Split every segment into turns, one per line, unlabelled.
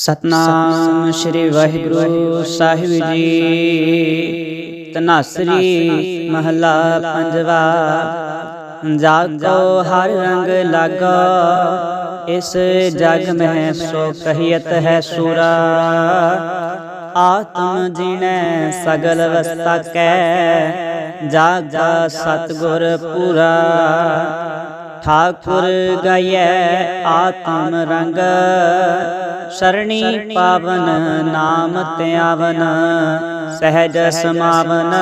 ਸਤਨਾਮ ਸ੍ਰੀ ਵਾਹਿਗੁਰੂ ਸਾਹਿਬ ਜੀ। ਤਨਾਸਰੀ ਮਹਲਾ ਪੰਜਵਾ, ਜਾਗੋ ਹਰ ਰੰਗ ਲਾਗਾ, ਇਸ ਜਗ ਮਹਿ ਸੋ ਕਹੀਤ ਹੈ ਸੂਰਾ। ਆਤਮ ਜਿਨੈ ਸਗਲ ਵਸਤਾ ਕੈ, ਜਾਗਾ ਸਤਗੁਰ ਪੂਰਾ। ਠਾਕੁਰ ਗਾਇਐ ਆਤਮ ਰੰਗ ਸਰਣੀ ਪਾਵਨ ਨਾਮ ਧਿਆਵਨ ਸਹਿਜ ਸਮਾਵਨ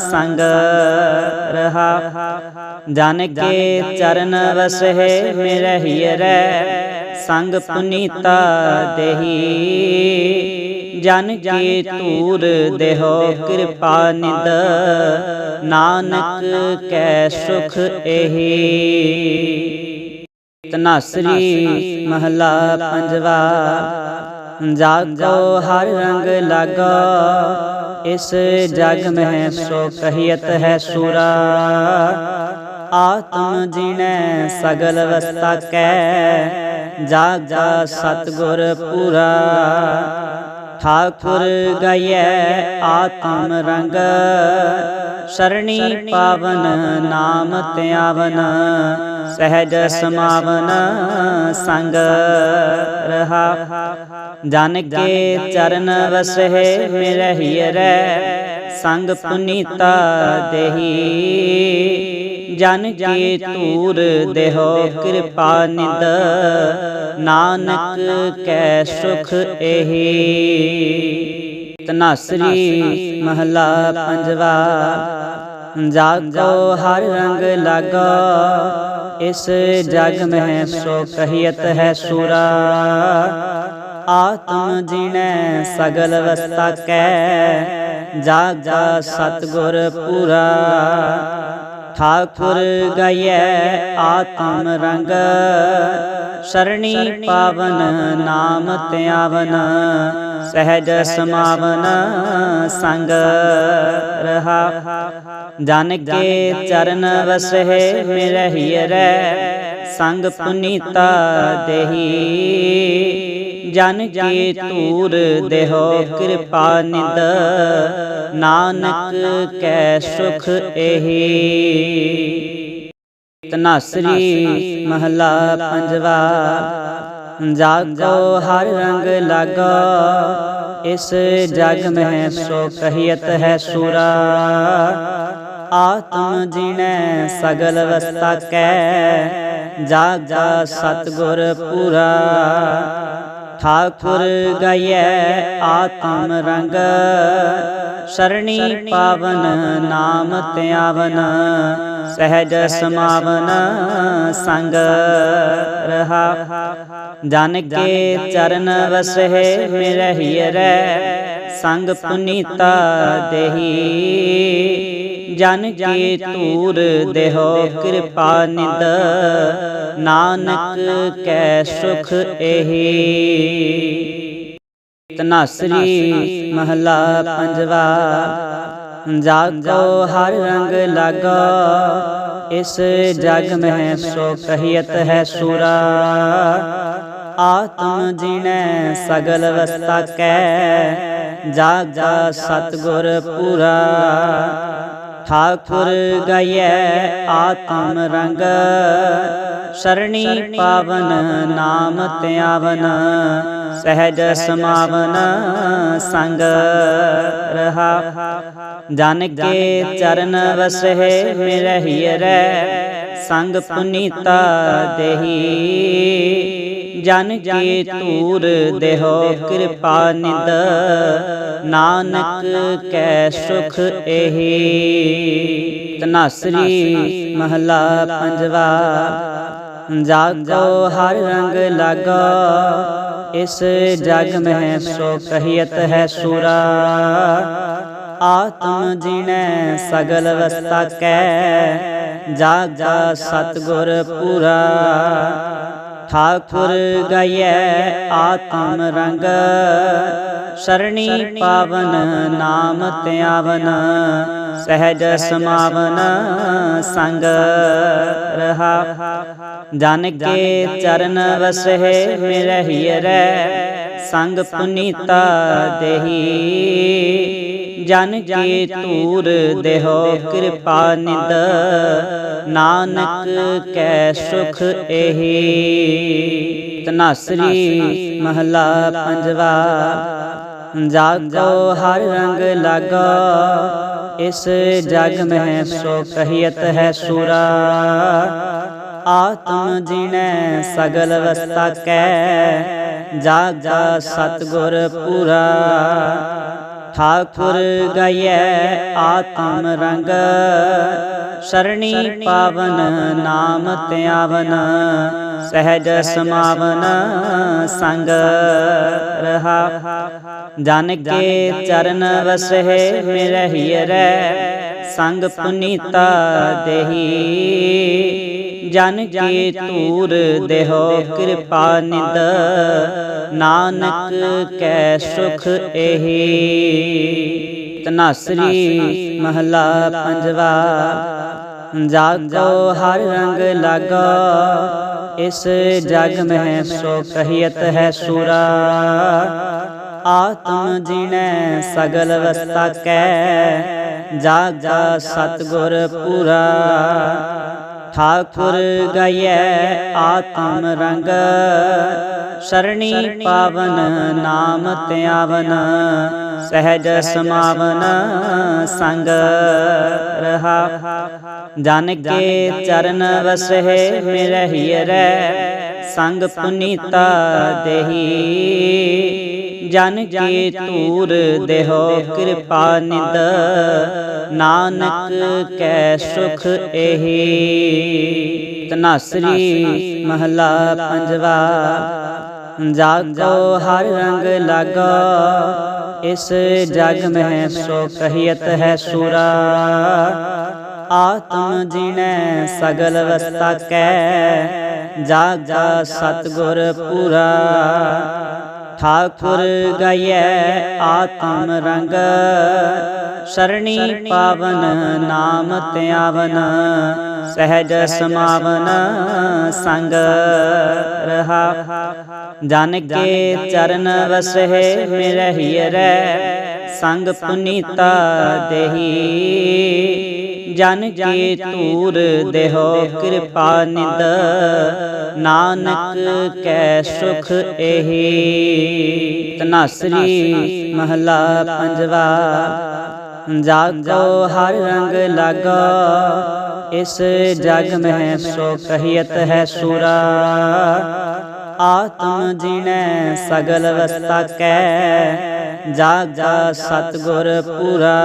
ਸੰਗ ਰਹਾ ਜਨ ਕੇ ਚਰਨ ਵਸਹਿ ਮਿਰਹਿ ਰੈ ਸੰਗ ਪੁਨੀਤਾ ਦੇਹੀ ਜਨ ਕੀ ਧੂਰ ਦੇਹੋ, ਕਿਰਪਾ ਨਿਦ। ਨਾਨਕ ਕੈ ਸੁਖ ਇਹੀ ਤਨਾਸਰੀ ਮਹਲਾ ਪੰਜਵਾ, ਜਾਗੋ ਹਰ ਰੰਗ ਲਾਗਾ, ਇਸ ਜਗ ਮਹਿ ਸੋ ਕਹੀਤ ਹੈ ਸੂਰਾ। ਆਤਮ ਜਿਨੈ ਸਗਲ ਵਸਤਾ ਕੈ, ਜਾਗਾ ਸਤਗੁਰ ਪੂਰਾ। ਠਾਕੁਰ ਗਾਇਐ ਆਤਮ ਰੰਗ। ਸਰਣੀ ਪਾਵਨ ਨਾਮ ਧਿਆਵਨ, ਸਹਿਜ ਸਮਾਵਨ ਸੰਗ ਰਹਾ। ਜਨ ਕੇ ਚਰਨ ਵਸਹਿ ਮਿਰਹਿ ਰੈ ਸੰਗ ਪੁਨੀਤਾ ਦੇਹੀ। ਜਨ ਕੀ ਤੂਰ ਦੇਹੋ, ਕਿਰਪਾ ਨਿਦ। ਨਾਨਕ ਕੈ ਸੁਖ ਇਹੀ ਤਨਾਸਰੀ ਮਹਲਾ ਪੰਜਵਾ, ਜਾਗੋ ਹਰ ਰੰਗ ਲਾਗਾ, ਇਸ ਜਗ ਮਹਿ ਸੋ ਕਹੀਤ ਹੈ ਸੂਰਾ। ਆਤਮ ਜਿਨੈ ਸਗਲ ਵਸਤਾ ਕੈ, ਜਾਗਾ ਸਤਗੁਰ ਪੂਰਾ। ਠਾਕੁਰ ਗਾਇਐ ਆਤਮ ਰੰਗ ਸਰਣੀ ਪਾਵਨ ਨਾਮ ਧਿਆਵਨ ਸਹਿਜ ਸਮਾਵਨ ਸੰਗ ਰਹਾ ਜਨ ਕੇ ਚਰਨ ਵਸਹਿ ਮਿਰਹਿ ਰੈ ਸੰਗ ਪੁਨੀਤਾ ਦੇਹੀ ਜਨ ਕੀ ਤੂਰ ਦੇਹੋ, ਕਿਰਪਾ ਨਿਦ। ਨਾਨਕ ਕੈ ਸੁਖ ਇਹੀ ਤਨਾਸਰੀ ਮਹਲਾ ਪੰਜਵਾ, ਜਾਗੋ ਹਰ ਰੰਗ ਲਾਗਾ, ਇਸ ਜਗ ਮਹਿ ਸੋ ਕਹੀਤ ਹੈ ਸੂਰਾ। ਆਤਮ ਜਿਨੈ ਸਗਲ ਵਸਤਾ ਕੈ, ਜਾਗਾ ਸਤਗੁਰ ਪੂਰਾ। ਠਾਕੁਰ ਗਾਇਐ ਆਤਮ ਰੰਗ ਸਰਣੀ ਪਾਵਨ ਨਾਮ ਧਿਆਵਨ ਸਹਿਜ ਸਮਾਵਨ ਸੰਗ ਰਹਾ ਜਨ ਕੇ ਚਰਨ ਵਸਹਿ ਮਿਰਹਿ ਰਹਿ ਸੰਗ ਪੁਨੀਤਾ ਦੇਹੀ ਜਨ ਕੀ ਧੂਰ ਦੇਹੋ ਕਿਰਪਾ ਨਿਦ। ਨਾਨਕ ਕੈ ਸੁਖ ਇਹੀ। ਤਨਾਸਰੀ ਮਹਲਾ ਪੰਜਵਾ। ਜਾਗੋ ਹਰ ਰੰਗ ਲਾਗਾ। ਇਸ ਜਗ ਮਹਿ ਸੋ ਕਹੀਤ ਹੈ ਸੂਰਾ। ਆਤਮ ਜਿਨੈ ਸਗਲ ਵਸਤਾ ਕੈ। ਜਾਗਾ ਸਤਗੁਰ ਪੂਰਾ। ਠਾਕੁਰ ਗਾਇਐ ਆਤਮ ਰੰਗ ਸਰਣੀ ਪਾਵਨ ਨਾਮ ਧਿਆਵਨ ਸਹਿਜ ਸਮਾਵਨ ਸੰਗ ਰਹਾ ਜਨ ਕੇ ਚਰਨ ਵਸਹਿ ਮਿਰਹਿ ਰੈ ਸੰਗ ਪੁਨੀਤਾ ਦੇਹੀ ਜਨ ਕੀ ਧੂਰ ਦੇਹੋ ਕਿਰਪਾ ਨਿਦ। ਨਾਨਕ ਕੈ ਸੁਖ ਇਹੀ ਤਨਾਸਰੀ ਮਹਲਾ ਪੰਜਵਾ। ਜਾਗੋ ਹਰ ਰੰਗ ਲਾਗਾ। ਇਸ ਜਗ ਮਹਿ ਸੋ ਕਹੀਤ ਹੈ ਸੂਰਾ। ਆਤਮ ਜਿਨੈ ਸਗਲ ਵਸਤਾ ਕੈ। ਜਾਗਾ ਸਤਗੁਰ ਪੂਰਾ। ਠਾਕੁਰ ਗਾਇਐ ਆਤਮ ਰੰਗ ਸਰਣੀ ਪਾਵਨ ਨਾਮ ਧਿਆਵਨ ਸਹਿਜ ਸਮਾਵਨ ਸੰਗ ਰਹਾ ਜਨ ਕੇ ਚਰਨ ਵਸਹਿ ਮਿਰਹਿ ਰੈ ਸੰਗ ਪੁਨੀਤਾ ਦੇਹੀ ਜਨ ਕੀ ਤੂਰ ਦੇਹੋ, ਕਿਰਪਾ ਨਿਦ। ਨਾਨਕ ਕੈ ਸੁਖ ਇਹੀ ਤਨਾਸਰੀ ਮਹਲਾ ਪੰਜਵਾ, ਜਾਗੋ ਹਰ ਰੰਗ ਲਾਗਾ। ਇਸ ਜਗ ਮਹਿ ਸੋ ਕਹੀਤ ਹੈ ਸੂਰਾ। ਆਤਮ ਜਿਣੈ ਸਗਲ ਵਸਤਾ ਕੈ, ਜਾਗਾ ਸਤਗੁਰ ਪੂਰਾ। ਠਾਕੁਰ ਗਇਐ ਆਤਮ ਰੰਗ। ਸਰਣੀ ਪਾਵਨ ਨਾਮ ਧਿਆਵਨ, ਸਹਿਜ ਸਮਾਵਨ ਸੰਗ ਰਹਾ। ਜਨ ਕੇ ਚਰਨ ਵਸਹਿ ਮਿਰਹਿ ਰੈ, ਸੰਗ ਪੁਨੀਤਾ ਦੇਹੀ। ਜਨ ਕੀ ਤੂਰ ਦੇਹੋ, ਕਿਰਪਾ ਨਿਦ। ਨਾਨਕ ਕੈ ਸੁਖ ਇਹੀ ਤਨਾਸਰੀ ਮਹਲਾ ਪੰਜਵਾ, ਜਾਗੋ ਹਰ ਰੰਗ ਲਾਗਾ, ਇਸ ਜਗ ਮਹਿ ਸੋ ਕਹੀਤ ਹੈ ਸੂਰਾ। ਆਤਮ ਜਿਨੈ ਸਗਲ ਵਸਤਾ ਕੈ, ਜਾਗਾ ਸਤਗੁਰ ਪੂਰਾ। ਠਾਕੁਰ ਗਇਐ ਆਤਮ ਰੰਗ। ਸਰਣੀ ਪਾਵਨ ਨਾਮ ਧਿਆਵਨ, ਸਹਿਜ ਸਮਾਵਨ ਸੰਗ ਰਹਾ। ਜਨ ਕੇ ਚਰਨ ਵਸਹਿ ਮਿਰਹਿ ਰੈ, ਸੰਗ ਪੁਨੀਤਾ ਦੇਹੀ। ਜਨ ਕੀ ਤੂਰ ਦੇਹੋ, ਕਿਰਪਾ ਨਿਦ। ਨਾਨਕ ਕੈ ਸੁਖ ਇਹੀ ਤਨਾਸਰੀ ਮਹਲਾ ਪੰਜਵਾ। ਜਾਗੋ ਹਰ ਰੰਗ ਲਾਗਾ। ਇਸ ਜਗ ਮਹਿ ਸੋ ਕਹੀਤ ਹੈ ਸੂਰਾ। ਆਤਮ ਜਿਣੈ ਸਗਲ ਵਸਤਾ ਕੈ। ਜਾਗਾ ਸਤਗੁਰ ਪੂਰਾ। ਠਾਕੁਰ ਗਇਐ ਆਤਮ ਰੰਗ ਸਰਣੀ ਪਾਵਨ ਨਾਮ ਧਿਆਵਨ ਸਹਿਜ ਸਮਾਵਨ ਸੰਗ ਰਹਾ ਜਨ ਕੇ ਚਰਨ ਵਸਹਿ ਮਿਰਹਿ ਰੈ ਸੰਗ ਪੁਨੀਤਾ ਦੇਹੀ ਜਨ ਕੀ ਤੂਰ ਦੇਹੋ, ਕਿਰਪਾ ਨਿਦ। ਨਾਨਕ ਕੈ ਸੁਖ ਇਹੀ ਤਨਾਸਰੀ ਮਹਲਾ ਪੰਜਵਾ। ਜਾਗੋ ਹਰ ਰੰਗ ਲਾਗਾ। ਇਸ ਜਗ ਮਹਿ ਸੋ ਕਹੀਤ ਹੈ ਸੂਰਾ। ਆਤਮ ਜਿਣੈ ਸਗਲ ਵਸਤਾ ਕੈ। ਜਾਗਾ ਸਤਗੁਰ ਪੂਰਾ।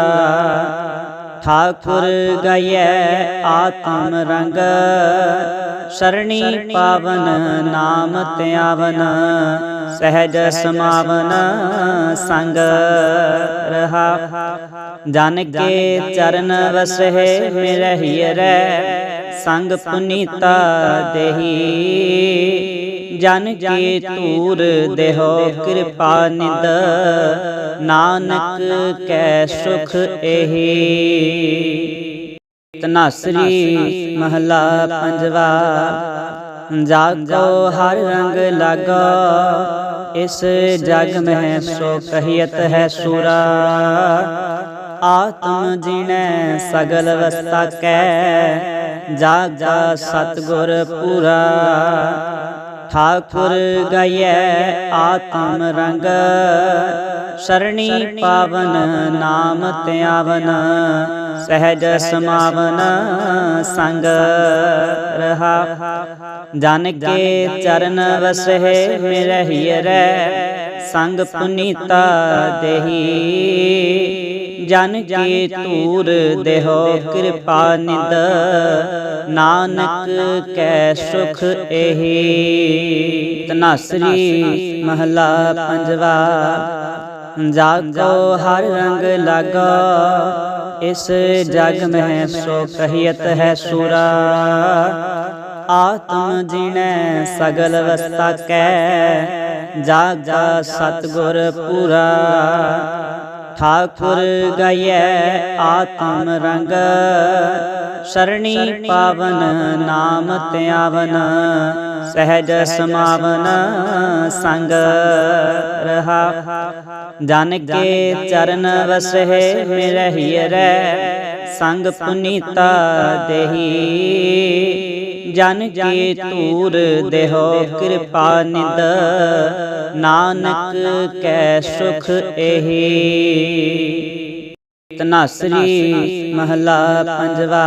ਠਾਕੁਰ ਗਇਐ ਆਤਮ ਰੰਗ, ਸਰਣੀ ਪਾਵਨ ਨਾਮ ਧਿਆਵਨ, ਸਹਿਜ ਸਮਾਵਨ ਸੰਗ ਰਹਾ। ਜਨ ਕੇ ਚਰਨ ਵਸਹਿ ਮਿਰਹਿ ਰੈ, ਸੰਗ ਪੁਨੀਤਾ ਦੇਹੀ। ਜਨ ਕੀ ਤੂਰ ਦੇਹੋ, ਕਿਰਪਾ ਨਿਦ। ਨਾਨਕ ਕੈ ਸੁਖ ਇਹੀ ਤਨਾਸਰੀ ਮਹਲਾ ਪੰਜਵਾ, ਜਾਗੋ ਹਰ ਰੰਗ ਲਾਗਾ, ਇਸ ਜਗ ਮਹਿ ਸੋ ਕਹੀਤ ਹੈ ਸੂਰਾ। ਆਤਮ ਜਿਣੈ ਸਗਲ ਵਸਤਾ ਕੈ, ਜਾਗਾ ਸਤਗੁਰ ਪੂਰਾ। ਠਾਕੁਰ ਗਇਐ ਆਤਮ ਰੰਗ ਸਰਣੀ ਪਾਵਨ ਨਾਮ ਧਿਆਵਨ ਸਹਿਜ ਸਮਾਵਨ ਸੰਗ ਰਹਾ ਜਨ ਕੇ ਚਰਨ ਵਸਹਿ ਮਿਰਹਿ ਰਹਿ ਸੰਗ ਪੁਨੀਤਾ ਦੇਹੀ ਜਨ ਕੀ ਤੂਰ ਦੇਹੋ, ਕਿਰਪਾ ਨਿਦ। ਨਾਨਕ ਕੈ ਸੁਖ ਇਹੀ ਤਨਾਸਰੀ ਮਹਲਾ ਪੰਜਵਾ। ਜਾਗੋ ਹਰ ਰੰਗ ਲਾਗਾ, ਇਸ ਜਗ ਮਹਿ ਸੋ ਕਹੀਤ ਹੈ ਸੂਰਾ। ਆਤਮ ਜਿਣੈ ਸਗਲ ਵਸਤਾ ਕੈ, ਜਾਗਾ ਸਤਗੁਰ ਪੂਰਾ। ਠਾਕੁਰ ਗਇਐ ਆਤਮ ਰੰਗ। ਸਰਣੀ ਪਾਵਨ ਨਾਮ ਧਿਆਵਨ, ਸਹਿਜ ਸਮਾਵਨ ਸੰਗ ਰਹਾ। ਜਨ ਕੇ ਚਰਨ ਵਸਹਿ ਮਿਰਹਿ ਰੈ ਸੰਗ ਪੁਨੀਤਾ ਦੇਹੀ। ਜਨ ਕੀ ਤੂਰ ਦੇਹੋ ਕਿਰਪਾ ਨਿਦ। ਨਾਨਕ ਕੈ ਸੁਖ ਇਹੀ ਤਨਾਸਰੀ ਮਹਲਾ ਪੰਜਵਾ।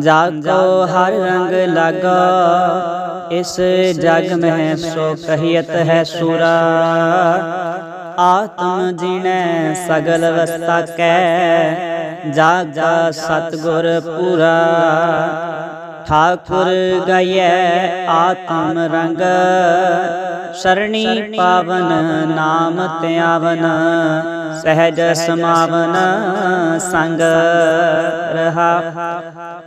ਜਾਗੋ ਹਰ ਰੰਗ ਲਾਗੋ। ਇਸ ਜਗ ਮਹਿ ਸੋ ਕਹੀਤ ਹੈ ਸੂਰਾ। ਆਤਮ ਜੀਣੈ ਸਗਲ ਵਸਤਾ ਕੈ। ਜਾਗਾ ਸਤਗੁਰ ਪੂਰਾ। ਠਾਕੁਰ ਗਇਐ ਆਤਮ ਰੰਗ। ਸਰਣੀ ਪਾਵਨ ਨਾਮ ਧਿਆਵਨ, ਸਹਿਜ ਸਮਾਵਨ ਸੰਗ ਰਹਾ।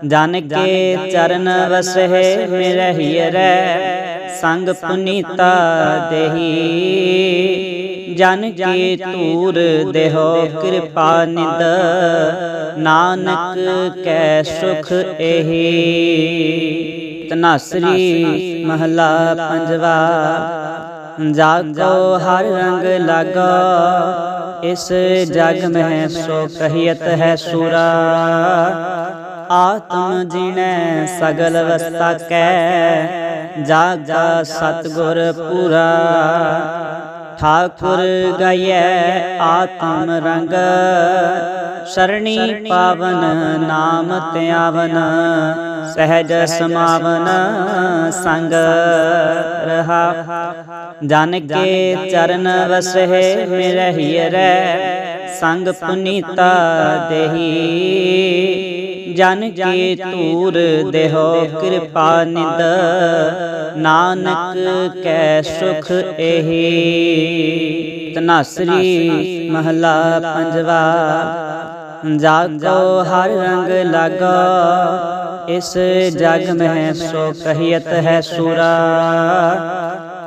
ਜਨ ਕੇ ਚਰਨ ਵਸਹਿ ਮਿਰਹਿ ਰੈ ਸੰਗ ਪੁਨੀਤਾ ਦੇਹੀ। ਜਨ ਕੀ ਤੂਰ ਦੇਹੋ, ਕਿਰਪਾ ਨਿਦ। ਨਾਨਕ ਕੈ ਸੁਖ ਇਹੀ ਤਨਾਸਰੀ ਮਹਲਾ ਪੰਜਵਾ, ਜਾਗੋ ਹਰ ਰੰਗ ਲਾਗੋ, ਇਸ ਜਗ ਮਹਿ ਸੋ ਕਹੀਤ ਹੈ ਸੂਰਾ। ਆਤਮ ਜੀਣੈ ਸਗਲ ਵਸਤਾ ਕੈ, ਜਾਗਾ ਸਤਗੁਰ ਪੂਰਾ। ਠਾਕੁਰ ਗਇਐ ਆਤਮ ਰੰਗ। ਸਰਣੀ ਪਾਵਨ ਨਾਮ ਧਿਆਵਨ, ਸਹਿਜ ਸਮਾਵਨ ਸੰਗ ਰਹਾ। ਜਨ ਕੇ ਚਰਨ ਵਸਹਿ ਮਿਰਹਿ ਰੈ, ਸੰਗ ਪੁਨੀਤਾ ਦੇਹੀ। ਜਨ ਕੀ ਤੂਰ ਦੇਹੋ ਕਿਰਪਾ ਨਿਦ। ਨਾਨਕ ਕੈ ਸੁਖ ਇਹੀ। ਤਨਾਸਰੀ ਮਹਲਾ ਪੰਜਵਾ। ਜਾਗੋ ਹਰ ਰੰਗ ਲਾਗੋ। ਇਸ ਜਗ ਮਹਿ ਸੋ ਕਹੀਤ ਹੈ ਸੂਰਾ।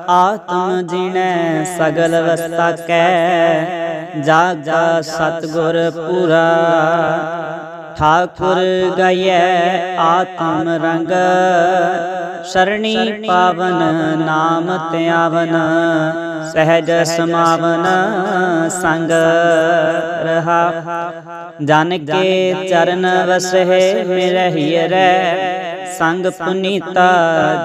ਆਤਮ ਜੀਣੈ ਸਗਲ ਵਸਤਾ ਕੈ। ਜਾਗਾ ਸਤਗੁਰ ਪੂਰਾ। ਠਾਕੁਰ ਗਇਐ ਆਤਮ ਰੰਗ। ਸਰਣੀ ਪਾਵਨ ਨਾਮ ਧਿਆਵਨ, ਸਹਿਜ ਸਮਾਵਨ ਸੰਗ ਰਹਾ। ਜਨ ਕੇ ਚਰਨ ਵਸਹਿ ਮਿਰਹਿ ਰੈ, ਸੰਗ ਪੁਨੀਤਾ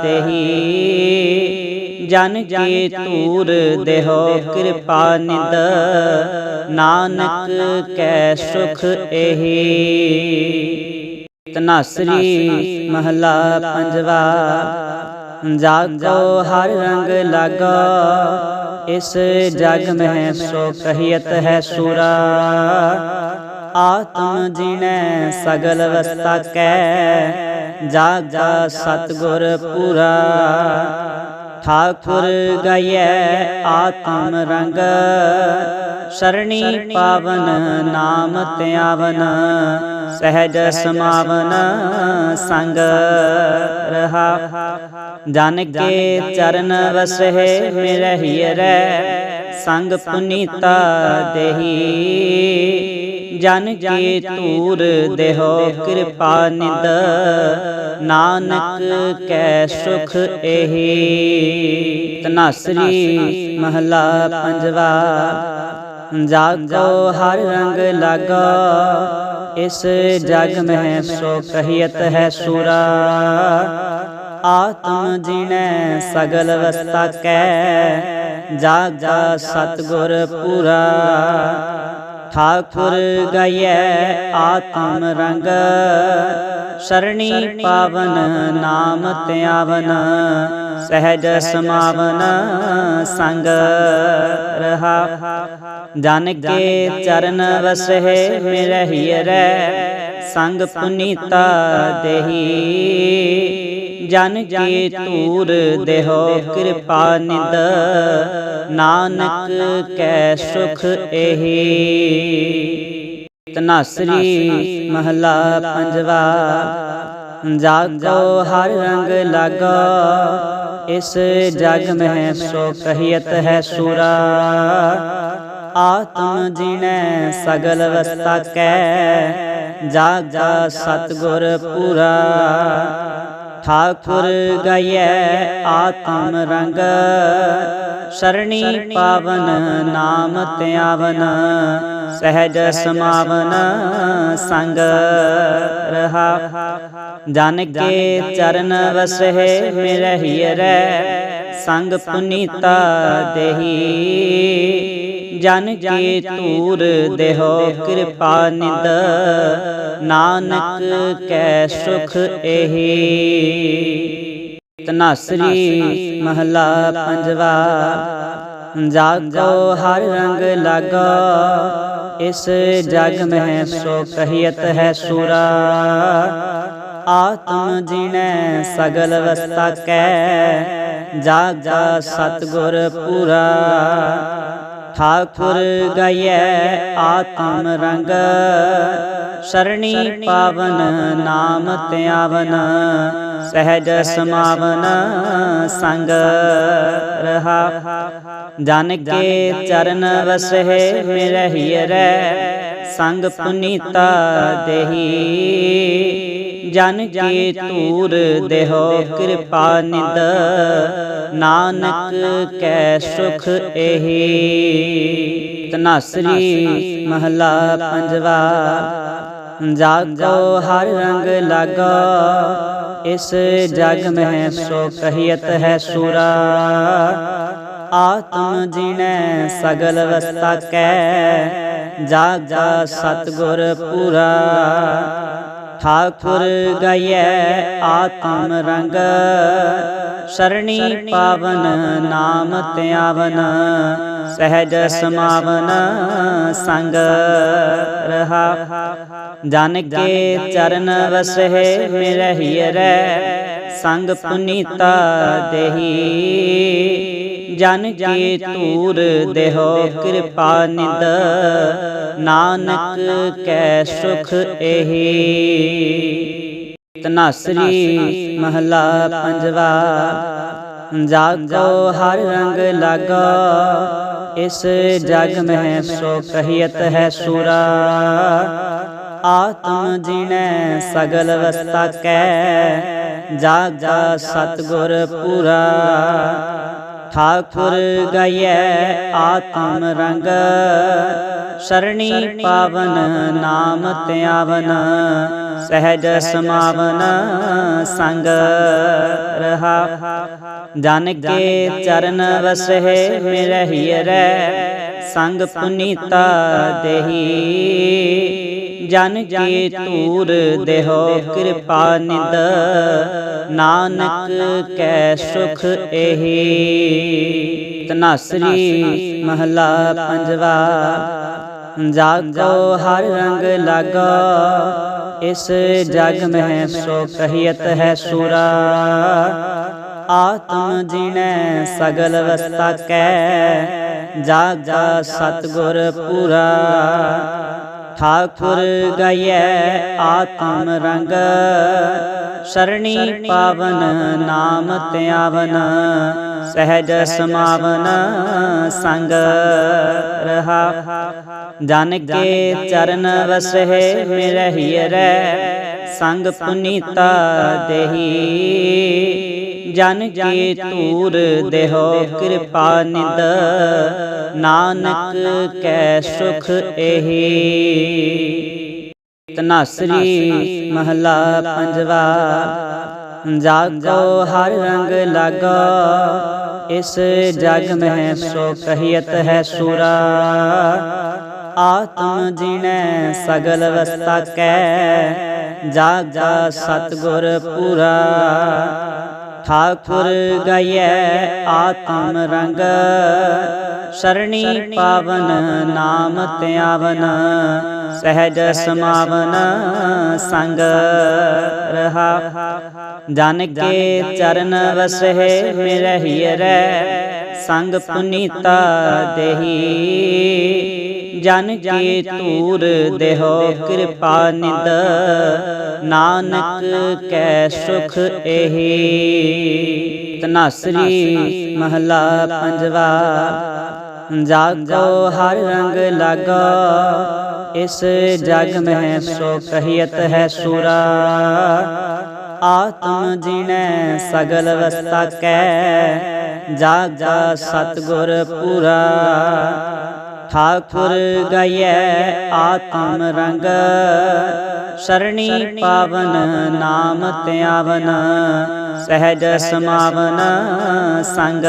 ਦੇਹੀ। ਜਨ ਕੀ ਤੂਰ ਦੇਹੋ ਕਿਰਪਾ ਨਿਦ। ਨਾਨਕ ਕੈ ਸੁਖ ਇਹੀ ਤਨਾਸਰੀ ਮਹਲਾ ਪੰਜਵਾ। ਜਾਗੋ ਹਰ ਰੰਗ ਲਾਗੋ। ਇਸ ਜਗ ਮਹਿ ਸੋ ਕਹੀਤ ਹੈ ਸੂਰਾ। ਆਤਮ ਜੀਣੈ ਸਗਲ ਵਸਤਾ ਕੈ। ਜਾਗਾ ਸਤਗੁਰ ਪੂਰਾ। ਠਾਕੁਰ ਗਇਐ ਆਤਮ ਰੰਗ। ਸਰਣੀ ਪਾਵਨ ਨਾਮ ਧਿਆਵਨ, ਸਹਿਜ ਸਮਾਵਨ ਸੰਗ ਰਹਾ। ਜਨ ਕੇ ਚਰਨ ਵਸਹਿ ਮਿਰਹਿ ਰੈ, ਸੰਗ ਪੁਨੀਤਾ ਦੇਹੀ। ਜਨ ਕੀ ਤੂਰ ਦੇਹੋ, ਕਿਰਪਾ ਨਿਦ। ਨਾਨਕ ਕੈ ਸੁਖ ਇਹੀ ਤਨਾਸਰੀ ਮਹਲਾ ਪੰਜਵਾ। ਜਾਗੋ ਹਰ ਰੰਗ ਲਾਗੋ। ਇਸ ਜਗ ਮਹਿ ਸੋ ਕਹੀਤ ਹੈ ਸੂਰਾ। ਆਤਮ ਜੀਣੈ ਸਗਲ ਵਸਤਾ ਕੈ। ਜਾਗਾ ਸਤਗੁਰ ਪੂਰਾ। ਠਾਕੁਰ ਗਇਐ ਆਤਮ ਰੰਗ। ਸਰਣੀ ਪਾਵਨ ਨਾਮ ਧਿਆਵਨ, ਸਹਿਜ ਸਮਾਵਨ ਸੰਗ ਰਹਾ। ਜਨ ਕੇ ਚਰਨ ਵਸਹਿ ਮਿਰਹਿ ਰਹਿ ਸੰਗ ਪੁਨੀਤਾ ਦੇਹੀ। ਜਨ ਕੀ ਤੂਰ ਦੇਹੋ, ਕਿਰਪਾ ਨਿਦ। ਨਾਨਕ ਕੈ ਸੁਖ ਇਹੀ ਤਨਾਸਰੀ ਮਹਲਾ ਪੰਜਵਾ, ਜਾਗੋ ਹਰ ਰੰਗ ਲਾਗੋ, ਇਸ ਜਗ ਮਹਿ ਸੋ ਕਹੀਤ ਹੈ ਸੂਰਾ। ਆਤਮ ਜੀਣੈ ਸਗਲ ਵਸਤਾ ਕੈ, ਜਾਗਾ ਸਤਗੁਰ ਪੂਰਾ। ਠਾਕੁਰ ਗਾਇਐ ਆਤਮ ਰੰਗ, ਸਰਣੀ ਪਾਵਨ ਨਾਮ ਧਿਆਵਨ, ਸਹਿਜ ਸਮਾਵਨ ਸੰਗ ਰਹਾ। ਜਨ ਕੇ ਚਰਨ ਵਸਹਿ ਮਿਰਹਿ ਰੈ, ਸੰਗ ਪੁਨੀਤਾ ਦੇਹੀ। ਜਨ ਕੀ ਤੂਰ ਦੇਹੋ, ਕਿਰਪਾ ਨਿਦ। ਨਾਨਕ ਕੈ ਸੁਖ ਇਹੀ ਤਨਾਸਰੀ ਮਹਲਾ ਪੰਜਵਾ, ਜਾਗੋ ਹਰ ਰੰਗ ਲਾਗੋ, ਇਸ ਜਗ ਮਹਿ ਸੋ ਕਹੀਤ ਹੈ ਸੂਰਾ। ਆਤਮ ਜੀਣੈ ਸਗਲ ਵਸਤਾ ਕੈ, ਜਾਗਾ ਸਤਗੁਰ ਪੂਰਾ। ਠਾਕੁਰ ਗਾਇਐ ਆਤਮ ਰੰਗ ਸਰਣੀ ਪਾਵਨ ਨਾਮ ਧਿਆਵਨ ਸਹਿਜ ਸਮਾਵਨ ਸੰਗ ਰਹਾ ਜਨ ਕੇ ਚਰਨ ਵਸਹਿ ਮਿਰਹਿ ਰੈ ਸੰਗ ਪੁਨੀਤਾ ਦੇਹੀ ਜਨ ਕੀ ਤੂਰ ਦੇਹੋ ਕਿਰਪਾ ਨਿਦ। ਨਾਨਕ ਕੈ ਸੁਖ ਇਹੀ। ਤਨਾਸਰੀ ਮਹਲਾ ਪੰਜਵਾ। ਜਾਗੋ ਹਰ ਰੰਗ ਲਾਗੋ। ਇਸ ਜਗ ਮਹਿ ਸੋ ਕਹੀਤ ਹੈ ਸੂਰਾ। ਆਤਮ ਜੀਣੈ ਸਗਲ ਵਸਤਾ ਕੈ ਜਾਗਾ ਸਤਗੁਰ ਪੂਰਾ। ਠਾਕੁਰ ਗਾਇਐ ਆਤਮ ਰੰਗ ਸਰਣੀ ਪਾਵਨ ਨਾਮ ਧਿਆਵਨ ਸਹਿਜ ਸਮਾਵਨ ਸੰਗ ਰਹਾ ਜਨ ਕੇ ਚਰਨ ਵਸਹਿ ਮਿਰਹਿ ਰਹਿ ਸੰਗ ਪੁਨੀਤਾ ਦੇਹੀ ਜਨ ਕੀ ਤੂਰ ਦੇਹੋ ਕਿਰਪਾ ਨਿਦ। ਨਾਨਕ ਕੈ ਸੁਖ ਇਹੀ ਤਨਾਸਰੀ ਮਹਲਾ ਪੰਜਵਾ। ਜਾਗੋ ਹਰ ਰੰਗ ਲਾਗੋ। ਇਸ ਜਗ ਮਹਿ ਸੋ ਕਹੀਤ ਹੈ ਸੂਰਾ। ਆਤਮ ਜੀਣੈ ਸਗਲ ਵਸਤਾ ਕੈ। ਜਾਗਾ ਸਤਗੁਰ ਪੂਰਾ। ਠਾਕੁਰ ਗਾਇਐ ਆਤਮ ਰੰਗ। ਸਰਣੀ ਪਾਵਨ ਨਾਮ ਧਿਆਵਨ, ਸਹਿਜ ਸਮਾਵਨ ਸੰਗ ਰਹਾ। ਜਨ ਕੇ ਚਰਨ ਵਸਹਿ ਮਿਰਹਿ ਰਹਿ ਸੰਗ ਪੁਨੀਤਾ ਦੇਹੀ। ਜਨ ਕੀ ਤੂਰ ਦੇਹੋ, ਕਿਰਪਾ ਨਿਦ। ਨਾਨਕ ਕੈ ਸੁਖ ਇਹੀ ਤਨਾਸਰੀ ਮਹਲਾ ਪੰਜਵਾ, ਜਾਗੋ ਹਰ ਰੰਗ ਲਾਗੋ, ਇਸ ਜਗ ਮਹਿ ਸੋ ਕਹੀਤ ਹੈ ਸੂਰਾ। ਆਤਮ ਜੀਣੈ ਸਗਲ ਵਸਤਾ ਕੈ, ਜਾਗਾ ਸਤਗੁਰ ਪੂਰਾ। ਠਾਕੁਰ ਗਾਇਐ ਆਤਮ ਰੰਗ। ਸਰਣੀ ਪਾਵਨ ਨਾਮ ਧਿਆਵਨ, ਸਹਿਜ ਸਮਾਵਨ ਸੰਗ ਰਹਾ। ਜਨ ਕੇ ਚਰਨ ਵਸਹਿ ਮਿਰਹਿ ਰੈ, ਸੰਗ ਪੁਨੀਤਾ ਦੇਹੀ। ਜਨ ਕੀ ਤੂਰ ਦੇਹੋ, ਕਿਰਪਾ ਨਿਦ। ਨਾਨਕ ਕੈ ਸੁਖ ਇਹੀ ਤਨਾਸਰੀ ਮਹਲਾ ਪੰਜਵਾ, ਜਾਗੋ ਹਰ ਰੰਗ ਲਾਗੋ, ਇਸ ਜਗ ਮਹਿ ਸੋ ਕਹੀਤ ਹੈ ਸੂਰਾ। ਆਤਮ ਜੀਣੈ ਸਗਲ ਵਸਤਾ ਕੈ, ਜਾਗਾ ਸਤਗੁਰ ਪੂਰਾ। ਠਾਕੁਰ ਗਾਇਐ ਆਤਮ ਰੰਗ ਸਰਣੀ ਪਾਵਨ ਨਾਮ ਧਿਆਵਨ ਸਹਿਜ ਸਮਾਵਨ ਸੰਗ ਰਹਾ ਜਨ ਕੇ ਚਰਨ ਵਸਹਿ ਮਿਰਹਿ ਰੈ ਸੰਗ ਪੁਨੀਤਾ ਦੇਹੀ ਜਨ ਕੀ ਤੂਰ ਦੇਹੋ, ਕਿਰਪਾ ਨਿਦ। ਨਾਨਕ ਕੈ ਸੁਖ ਇਹੀ ਤਨਾਸਰੀ ਮਹਲਾ ਪੰਜਵਾ, ਜਾਗੋ ਹਰ ਰੰਗ ਲਾਗੋ। ਇਸ ਜਗ ਮਹਿ ਸੋ ਕਹੀਤ ਹੈ ਸੂਰਾ। ਆਤਮ ਜਿਨੈ ਸਗਲ ਵਸਤਾ ਕੈ, ਜਾਗਾ ਸਤਗੁਰ ਪੂਰਾ। ਠਾਕੁਰ ਗਾਇਐ ਆਤਮ ਰੰਗ ਸਰਣੀ ਪਾਵਨ ਨਾਮ ਧਿਆਵਨ ਸਹਿਜ ਸਮਾਵਨ ਸੰਗ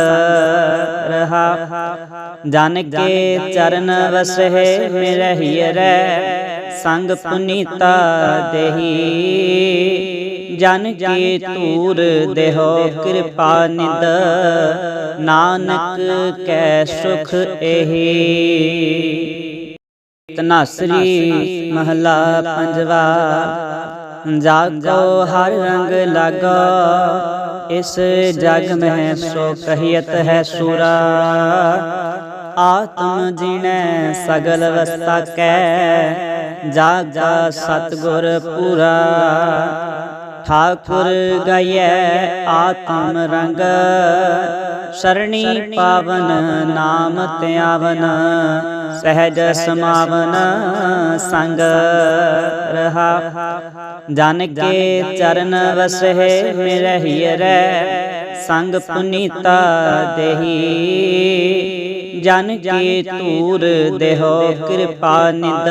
ਰਹਾ ਜਨ ਕੇ ਚਰਨ ਵਸਹਿ ਮਿਰਹਿ ਰਹਿ ਸੰਗ ਪੁਨੀਤਾ ਦੇਹੀ ਜਨ ਕੀ ਤੂਰ ਦੇਹੋ, ਕਿਰਪਾ ਨਿਦ। ਨਾਨਕ ਕੈ ਸੁਖ ਇਹੀ ਤਨਾਸਰੀ ਮਹਲਾ ਪੰਜਵਾ। ਜਾਗੋ ਹਰ ਰੰਗ ਲਾਗੋ, ਇਸ ਜਗ ਮਹਿ ਸੋ ਕਹੀਤ ਹੈ ਸੂਰਾ। ਆਤਮ ਜਿਣੈ ਸਗਲ ਵਸਤਾ ਕੈ, ਜਾਗਾ ਸਤਗੁਰ ਪੂਰਾ। ਠਾਕੁਰ ਗਾਇਐ ਆਤਮ ਰੰਗ ਸਰਣੀ ਪਾਵਨ ਨਾਮ ਧਿਆਵਨ ਸਹਿਜ ਸਮਾਵਨ ਸੰਗ ਰਹਾ ਜਨ ਕੇ ਚਰਨ ਵਸਹਿ ਮਿਰਹਿ ਰੈ ਸੰਗ ਪੁਨੀਤਾ ਦੇਹੀ ਜਨ ਕੀ ਤੂਰ ਦੇਹੋ, ਕਿਰਪਾ ਨਿਦ।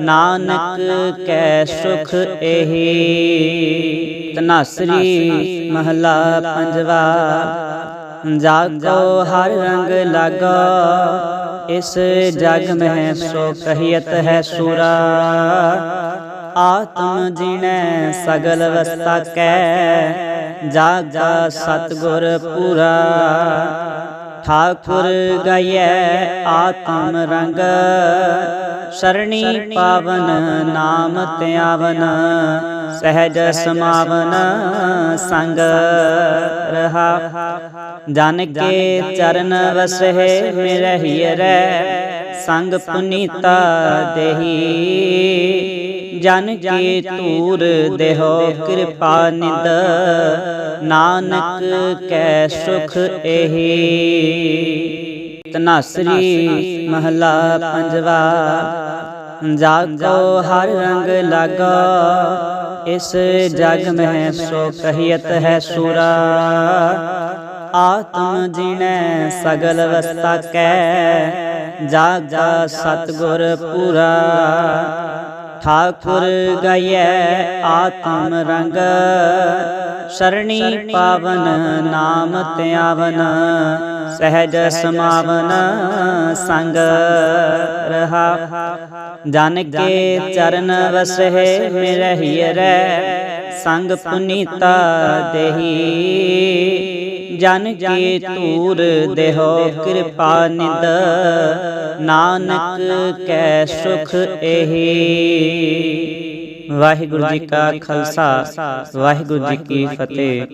ਨਾਨਕ ਕੈ ਸੁਖ ਇਹੀ ਤਨਾਸਰੀ ਮਹਲਾ ਪੰਜਵਾ, ਜਾਗੋ ਹਰ ਰੰਗ ਲਾਗੋ। ਇਸ ਜਗ ਮਹਿ ਸੋ ਕਹੀਤ ਹੈ ਸੂਰਾ। ਆਤਮ ਜਿਣੈ ਸਗਲ ਵਸਤਾ ਕੈ, ਜਾਗਾ ਸਤਗੁਰ ਪੂਰਾ। ਠਾਕੁਰ ਗਾਇਐ ਆਤਮ ਰੰਗ। ਸਰਣੀ ਪਾਵਨ ਨਾਮ ਧਿਆਵਨ, ਸਹਿਜ ਸਮਾਵਨ ਸੰਗ ਰਹਾ। ਜਨ ਕੇ ਚਰਨ ਵਸਹਿ ਮਿਰਹਿ ਰੈ, ਸੰਗ ਪੁਨੀਤਾ ਦੇਹੀ। ਜਨ ਕੀ ਤੂਰ ਦੇਹੋ, ਕਿਰਪਾ ਨਿਦ। ਨਾਨਕ ਕੈ ਸੁਖ ਇਹੀ ਤਨਾਸਰੀ ਮਹਲਾ ਪੰਜਵਾ। ਜਾਗੋ ਹਰ ਰੰਗ ਲਾਗੋ। ਇਸ ਜਗ ਮਹਿ ਸੋ ਕਹੀਤ ਹੈ ਸੂਰਾ। ਆਤਮ ਜਿਨੈ ਸਗਲ ਵਸਤਾ ਕੈ। ਜਾਗਾ ਸਤਗੁਰ ਪੂਰਾ। ਠਾਕੁਰ ਗਾਇਐ ਆਤਮ ਰੰਗ ਸਰਣੀ ਪਾਵਨ ਨਾਮ ਧਿਆਵਨ ਸਹਿਜ ਸਮਾਵਨ ਸੰਗ ਰਹਾ ਜਨ ਕੇ ਚਰਨ ਵਸਹਿ ਮਿਰਹਿ ਰਹਿ ਸੰਗ ਪੁਨੀਤਾ ਦੇਹੀ ਜਨ ਕੀ ਤੂਰ ਦੇਹੋ ਕਿਰਪਾ ਨਿਦ। ਨਾਨਕ ਕੈ ਸੁਖ ਇਹੀ। ਵਾਹਿਗੁਰੂ ਜੀ ਕਾ ਖਾਲਸਾ ਵਾਹਿਗੁਰੂ ਜੀ ਕੀ ਫਤਿਹ।